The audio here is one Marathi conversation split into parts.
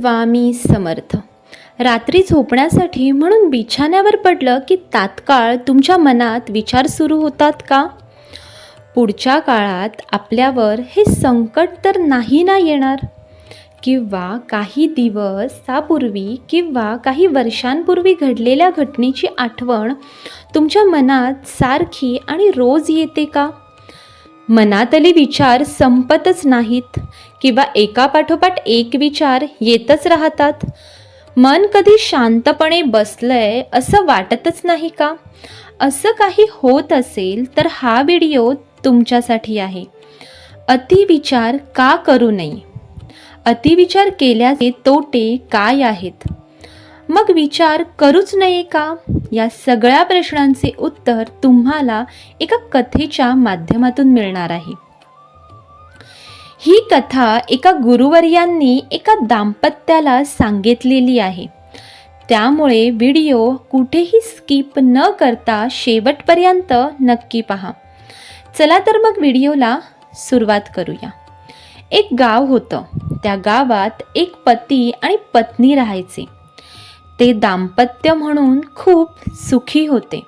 स्वामी समर्थ. रात्री झोपण्यासाठी म्हणून बिछाण्यावर पडलं की तात्काळ तुमच्या मनात विचार सुरू होतात का? पुढच्या काळात आपल्यावर हे संकट तर नाही ना येणार? किंवा काही दिवसापूर्वी किंवा काही वर्षांपूर्वी घडलेल्या घटनेची आठवण तुमच्या मनात सारखी आणि रोज येते का? मनातले विचार संपतच नाहीत किंवा एकापाठोपाठ एक विचार येतच राहतात. मन कधी शांतपणे बसलंय असं वाटतच नाही का? असं काही होत असेल तर हा व्हिडिओ तुमच्यासाठी आहे. अतिविचार का करू नये? अतिविचार केल्याचे तोटे काय आहेत? मग विचार करूच नये का? या सगळ्या प्रश्नांचे उत्तर तुम्हाला एका कथेच्या माध्यमातून मिळणार आहे. ही कथा एका गुरुवर्यांनी एका दाम्पत्याला सांगितलेली आहे. त्यामुळे व्हिडिओ कुठेही स्किप न करता शेवटपर्यंत नक्की पहा. चला तर मग व्हिडिओला सुरुवात करूया. एक गाव होतं. त्या गावात एक पती आणि पत्नी राहायचे. ते दाम्पत्य म्हणून खूप सुखी होते.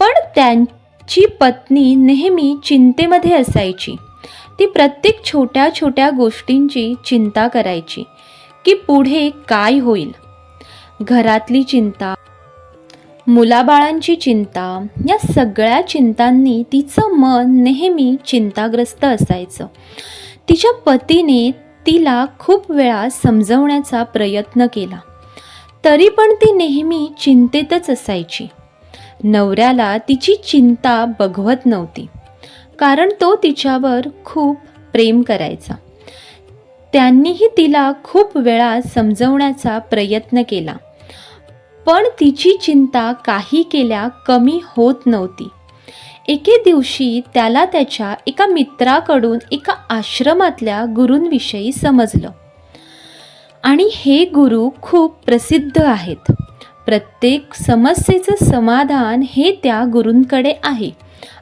पण त्यांची पत्नी नेहमी चिंतेमध्ये असायची. ती प्रत्येक छोट्या छोट्या गोष्टींची चिंता करायची की पुढे काय होईल. घरातली चिंता मुलाबाळांची चिंता या सगळ्या चिंतांनी तिचं मन नेहमी चिंताग्रस्त असायचं. तिच्या पतीने तिला खूप वेळा समजवण्याचा प्रयत्न केला. तरी पण ती नेहमी चिंतेतच असायची. नवऱ्याला तिची चिंता बघवत नव्हती. कारण तो तिच्यावर खूप प्रेम करायचा. त्यांनीही तिला खूप वेळा समजवण्याचा प्रयत्न केला. पण तिची चिंता काही केल्या कमी होत नव्हती. एके दिवशी त्याला त्याच्या एका मित्राकडून एका आश्रमातल्या गुरूंविषयी समजलं. आणि हे गुरु खूप प्रसिद्ध आहेत. प्रत्येक समस्येचं समाधान हे त्या गुरूंकडे आहे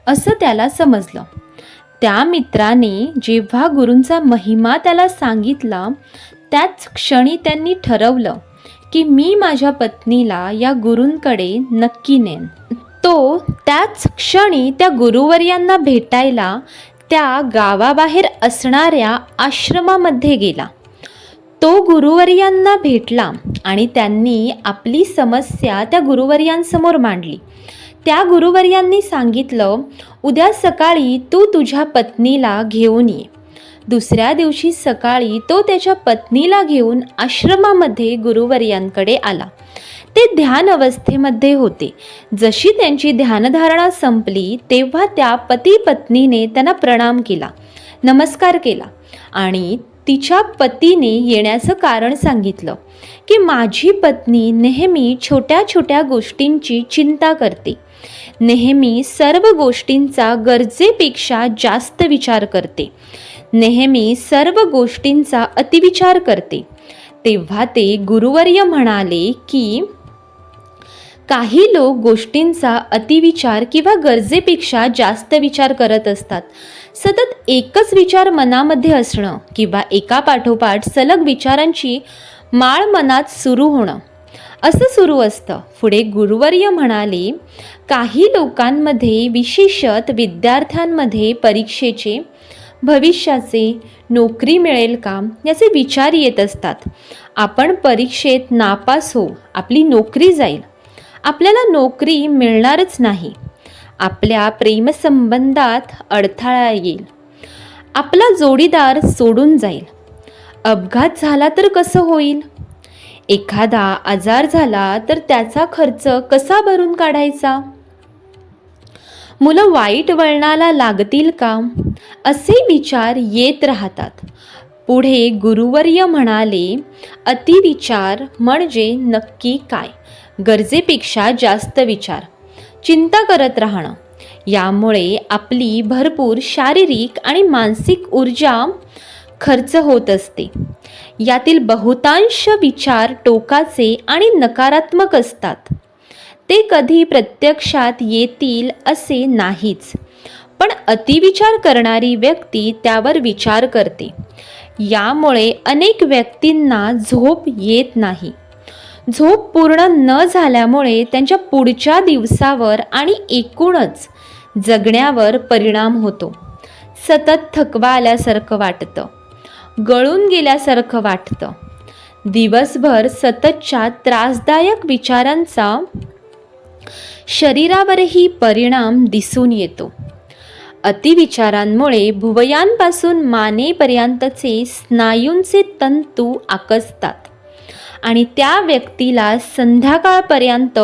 असं त्याला समजलं. त्या मित्राने जेव्हा गुरूंचा महिमा त्याला सांगितला त्याच क्षणी त्यांनी ठरवलं की मी माझ्या पत्नीला या गुरूंकडे नक्की नेन. तो त्याच क्षणी त्या गुरुवर्यांना भेटायला त्या गावाबाहेर असणाऱ्या आश्रमामध्ये गेला. तो गुरुवर्यांना भेटला आणि त्यांनी आपली समस्या त्या गुरुवर्यांसमोर मांडली. त्या गुरुवर्यांनी सांगितलं उद्या सकाळी तू तुझ्या पत्नीला घेऊन ये. दुसऱ्या दिवशी सकाळी तो त्याच्या पत्नीला घेऊन आश्रमामध्ये गुरुवर्यांकडे आला. ते ध्यान अवस्थेमध्ये होते. जशी त्यांची ध्यानधारणा संपली तेव्हा त्या पती पत्नीने त्यांना प्रणाम केला नमस्कार केला आणि तिच्या पतीने येण्याचं कारण सांगितलं की माझी पत्नी नेहमी छोट्या छोट्या गोष्टींची चिंता करते. नेहमी सर्व गोष्टींचा गरजेपेक्षा जास्त विचार करते. नेहमी सर्व गोष्टींचा अतिविचार करते. तेव्हा ते गुरुवर्य म्हणाले की काही लोक गोष्टींचा अतिविचार किंवा गरजेपेक्षा जास्त विचार करत असतात. सतत एकच विचार मनामध्ये असणं किंवा एका पाठोपाठ सलग विचारांची माळ मनात सुरू होणं. असं सुरू असतं. पुढे गुरुवर्य म्हणाले काही लोकांमध्ये विशेषत विद्यार्थ्यांमध्ये परीक्षेचे भविष्याचे नोकरी मिळेल का याचे विचार येत असतात. आपण परीक्षेत नापास हो आपली नोकरी जाईल. आपल्याला नोकरी मिळणारच नाही. आपल्या प्रेमसंबंधात अडथळा येईल. आपला जोडीदार सोडून जाईल. अपघात झाला तर कसं होईल? एखादा आजार झाला तर त्याचा खर्च कसा भरून काढायचा? मुलं वाईट वळणाला लागतील का? असे विचार येत राहतात. पुढे गुरुवर्य म्हणाले अतिविचार म्हणजे नक्की काय? गरजेपेक्षा जास्त विचार. चिंता करत राहणं. यामुळे आपली भरपूर शारीरिक आणि मानसिक ऊर्जा खर्च होत असते. यातील बहुतांश विचार टोकाचे आणि नकारात्मक असतात. ते कधी प्रत्यक्षात येतील असे नाहीच. पण अतिविचार करणारी व्यक्ती त्यावर विचार करते. यामुळे अनेक व्यक्तींना झोप येत नाही. झोप पूर्ण न झाल्यामुळे त्यांच्या पुढच्या दिवसावर आणि एकूणच जगण्यावर परिणाम होतो. सतत थकवा आल्यासारखं वाटतं. गळून गेल्यासारखं वाटतं. दिवसभर सततच्या त्रासदायक विचारांचा शरीरावरही परिणाम दिसून येतो. अतिविचारांमुळे भुवयांपासून मानेपर्यंतचे स्नायूंचे तंतू आकसतात. आणि त्या व्यक्तीला संध्याकाळपर्यंत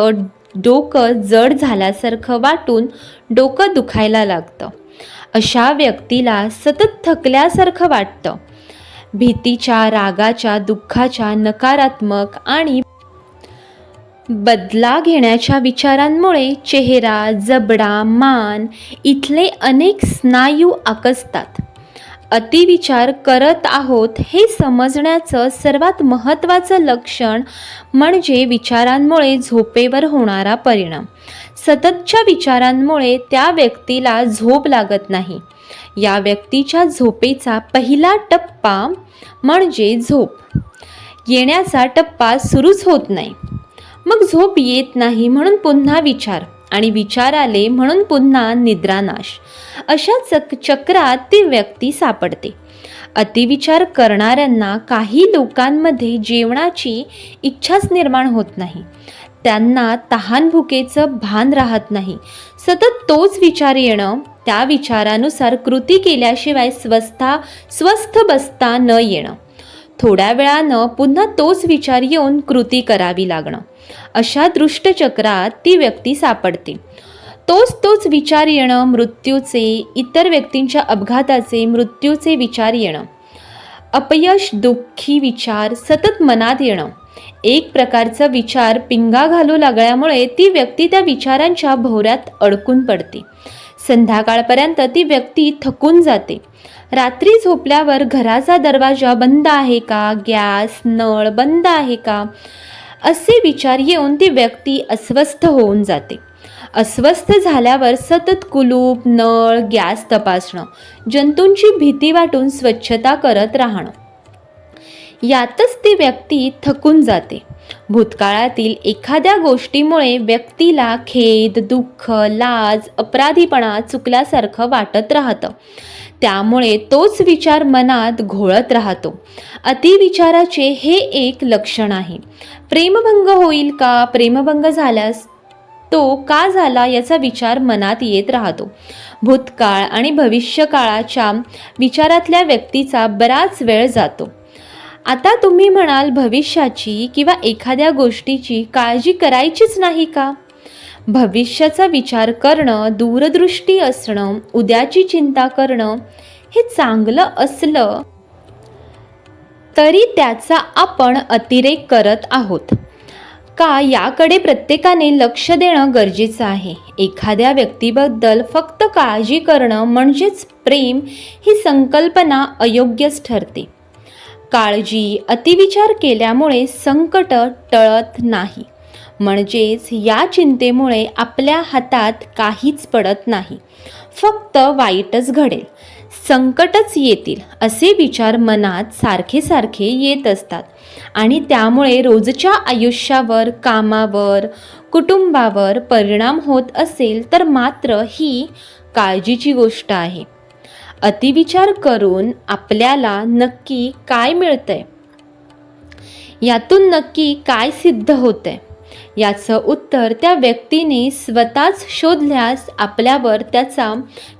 डोकं जड झाल्यासारखं वाटून डोकं दुखायला लागतं. अशा व्यक्तीला सतत थकल्यासारखं वाटतं. भीतीच्या रागाच्या दुःखाच्या नकारात्मक आणि बदला घेण्याच्या विचारांमुळे चेहरा जबडा मान इथले अनेक स्नायू आकसतात. अतिविचार करत आहोत हे समजण्याचं सर्वात महत्त्वाचं लक्षण म्हणजे विचारांमुळे झोपेवर होणारा परिणाम. सततच्या विचारांमुळे त्या व्यक्तीला झोप लागत नाही. या व्यक्तीच्या झोपेचा पहिला टप्पा म्हणजे झोप. येण्याचा टप्पा सुरूच होत नाही. मग झोप येत नाही म्हणून पुन्हा विचार. आणि विचार आले म्हणून पुन्हा निद्रानाश. अशा चक चक्रात ती व्यक्ती सापडते. अतिविचार करणाऱ्यांना काही लोकांमध्ये जेवणाची इच्छाच निर्माण होत नाही. त्यांना तहान भुकेचं भान राहत नाही. सतत तोच विचार येणं त्या विचारानुसार कृती केल्याशिवाय स्वस्था स्वस्थ बसता न येणं. थोड्या वेळानं पुन्हा तोच विचार येऊन कृती करावी लागणं. अशा दृष्टचक्रात ती व्यक्ती सापडते. तोच तोच विचार येणं मृत्यूचे इतर व्यक्तींच्या अपघाताचे मृत्यूचे विचार येणं. अपयश दुःखी विचार सतत मनात येणं. एक प्रकारचा विचार पिंगा घालू लागल्यामुळे ती व्यक्ती त्या विचारांच्या भोवऱ्यात अडकून पडते. संध्याकाळपर्यंत ती व्यक्ती थकून जाते. रात्री झोपल्यावर घराचा दरवाजा बंद आहे का? गॅस नळ बंद आहे का? असे विचार येऊन ती व्यक्ती अस्वस्थ होऊन जाते. अस्वस्थ झाल्यावर सतत कुलूप नळ गॅस तपासणं जंतूंची भीती वाटून स्वच्छता करत राहणं. यातच ती व्यक्ती थकून जाते. भूतकाळातील एखाद्या गोष्टीमुळे व्यक्तीला खेद दुःख लाज अपराधीपणा चुकल्यासारखं वाटत राहतं. त्यामुळे तोच विचार मनात घोळत राहतो. अतिविचाराचे हे एक लक्षण आहे. प्रेमभंग होईल का? प्रेमभंग झाल्यास तो का झाला याचा विचार मनात येत राहतो. भूतकाळ आणि भविष्यकाळाच्या विचारातल्या व्यक्तीचा बराच वेळ जातो. आता तुम्ही म्हणाल भविष्याची किंवा एखाद्या गोष्टीची काळजी करायचीच नाही का? भविष्याचा विचार करणं दूरदृष्टी असणं उद्याची चिंता करणं हे चांगलं असलं तरी त्याचा आपण अतिरेक करत आहोत. का याकडे प्रत्येकाने लक्ष देणं गरजेचं आहे? एखाद्या व्यक्तीबद्दल फक्त काळजी करणं म्हणजेच प्रेम ही संकल्पना अयोग्यच ठरते. काळजी अतिविचार केल्यामुळे संकट टळत नाही. म्हणजेच या चिंतेमुळे आपल्या हातात काहीच पडत नाही. फक्त वाईटच घडेल. संकटच येतील असे विचार मनात सारखे सारखे येत असतात. आणि त्यामुळे रोजच्या आयुष्यावर कामावर कुटुंबावर परिणाम होत असेल तर मात्र ही काळजीची गोष्ट आहे. अतिविचार करून आपल्याला नक्की काय मिळतंय? यातून नक्की काय सिद्ध होतंय? याचं उत्तर त्या व्यक्तीने स्वतःच शोधल्यास आपल्यावर त्याचा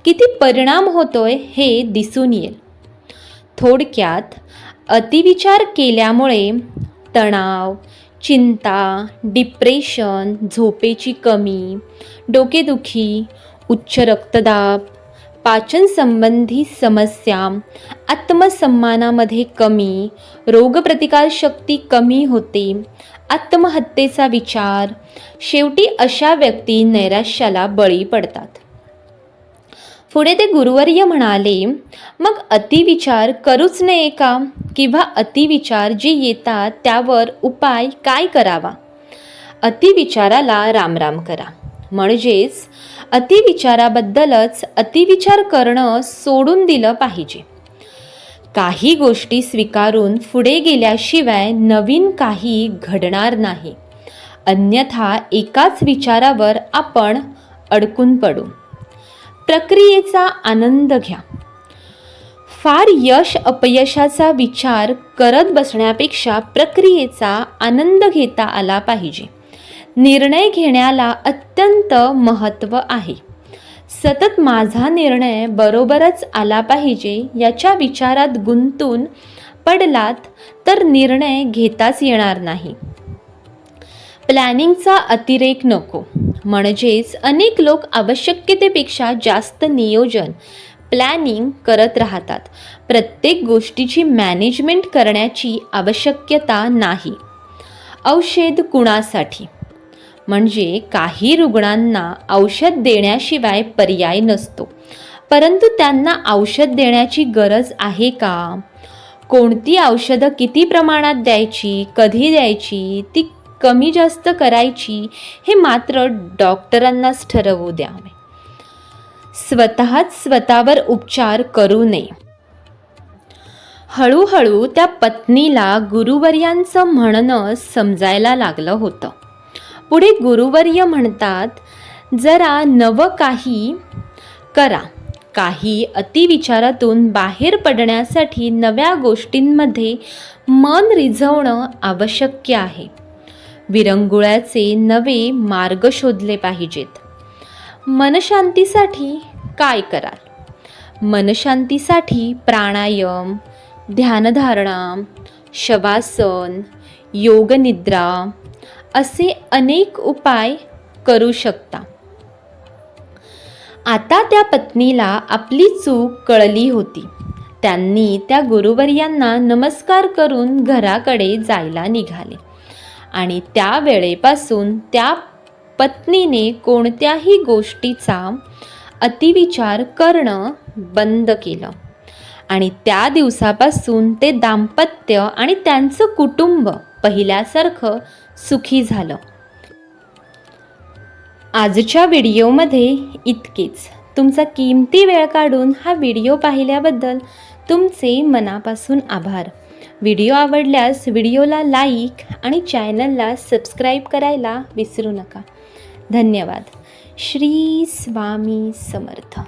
किती परिणाम होतोय हे दिसून येईल. थोडक्यात अतिविचार केल्यामुळे तणाव चिंता डिप्रेशन झोपेची कमी डोकेदुखी उच्च रक्तदाब पाचनसंबंधी समस्या आत्मसन्मानामध्ये कमी रोगप्रतिकारशक्ती कमी होते आत्महत्येचा विचार शेवटी अशा व्यक्ती नैराश्याला बळी पडतात. पुढे ते गुरुवर्य म्हणाले मग अतिविचार करूच नये का? किंवा अतिविचार जे येतात त्यावर उपाय काय करावा? अतिविचाराला रामराम करा. म्हणजेच अतिविचाराबद्दलच अतिविचार करणं सोडून दिलं पाहिजे. काही गोष्टी स्वीकारून पुढे गेल्याशिवाय नवीन काही घडणार नाही. अन्यथा एकाच विचारावर आपण अडकून पडू. प्रक्रियेचा आनंद घ्या. फार यश अपयशाचा विचार करत बसण्यापेक्षा प्रक्रियेचा आनंद घेता आला पाहिजे. निर्णय घेण्याला अत्यंत महत्त्व आहे. सतत माझा निर्णय बरोबरच आला पाहिजे याच्या विचारात गुंतून पडलात तर निर्णय घेताच येणार नाही. प्लॅनिंगचा अतिरेक नको. म्हणजेच अनेक लोक आवश्यकतेपेक्षा जास्त नियोजन प्लॅनिंग करत राहतात. प्रत्येक गोष्टीची मॅनेजमेंट करण्याची आवश्यकता नाही. औषध कुणासाठी? म्हणजे काही रुग्णांना औषध देण्याशिवाय पर्याय नसतो. परंतु त्यांना औषध देण्याची गरज आहे का? कोणती औषधं किती प्रमाणात द्यायची कधी द्यायची ती कमी जास्त करायची हे मात्र डॉक्टरांनाच ठरवू द्यावे. स्वतःच स्वतःवर उपचार करू नये. हळूहळू त्या पत्नीला गुरुवर्यांचं म्हणणं समजायला लागलं होतं. पुढे गुरुवर्य म्हणतात जरा नवं काही करा. काही अतिविचारातून बाहेर पडण्यासाठी नव्या गोष्टींमध्ये मन रिझवणं आवश्यक आहे. विरंगुळ्याचे नवे मार्ग शोधले पाहिजेत. मनशांतीसाठी काय कराल? मनशांतीसाठी प्राणायाम ध्यानधारणा शवासन योगनिद्रा असे अनेक उपाय करू शकता. आता त्या पत्नीला आपली चूक कळली होती. त्यांनी त्या गुरुवर्यांना नमस्कार करून घराकडे जायला निघाले. आणि त्या वेळेपासून त्या पत्नीने कोणत्याही गोष्टीचा अतिविचार करणं बंद केलं. आणि त्या दिवसापासून ते दाम्पत्य आणि त्यांचं कुटुंब पहिल्यासारखं सुखी झालं. आजच्या व्हिडिओमध्ये इतकेच. तुमचा किमती वेळ काढून हा व्हिडिओ पाहिल्याबद्दल तुमचे मनापासून आभार. व्हिडिओ आवडल्यास व्हिडिओला लाईक आणि चॅनलला सबस्क्राईब करायला विसरू नका. धन्यवाद. श्री स्वामी समर्थ.